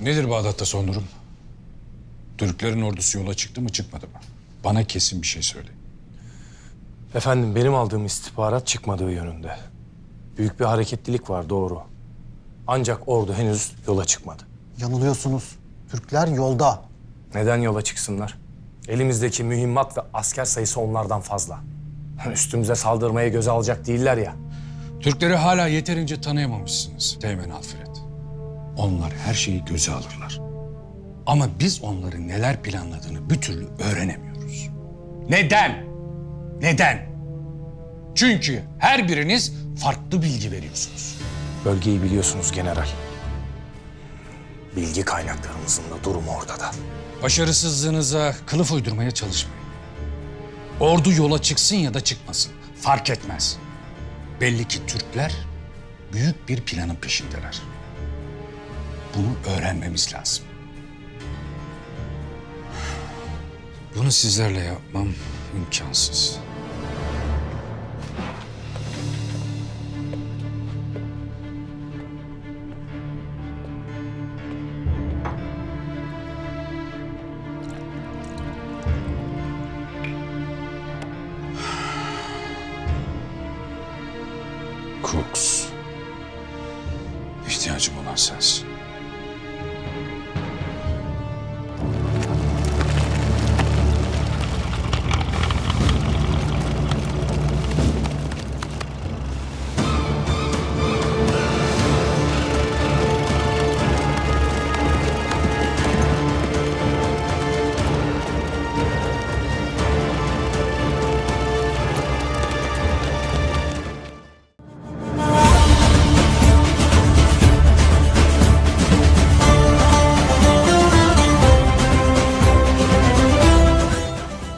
Nedir Bağdat'ta son durum? Türklerin ordusu yola çıktı mı çıkmadı mı? Bana kesin bir şey söyle. Efendim benim aldığım istihbarat çıkmadığı yönünde. Büyük bir hareketlilik var doğru. Ancak ordu henüz yola çıkmadı. Yanılıyorsunuz. Türkler yolda. Neden yola çıksınlar? Elimizdeki mühimmat ve asker sayısı onlardan fazla. Üstümüze saldırmaya göze alacak değiller ya. Türkleri hala yeterince tanıyamamışsınız Teğmen Alfred. Onlar her şeyi göze alırlar. Ama biz onların neler planladığını bir türlü öğrenemiyoruz. Neden? Neden? Çünkü her biriniz farklı bilgi veriyorsunuz. Bölgeyi biliyorsunuz general. Bilgi kaynaklarımızın da durumu ortada. Başarısızlığınıza kılıf uydurmaya çalışmayın. Ordu yola çıksın ya da çıkmasın. Fark etmez. Belli ki Türkler büyük bir planın peşindeler. Bunu öğrenmemiz lazım. Bunu sizlerle yapmam imkansız. Crooks. İhtiyacım olan sensin.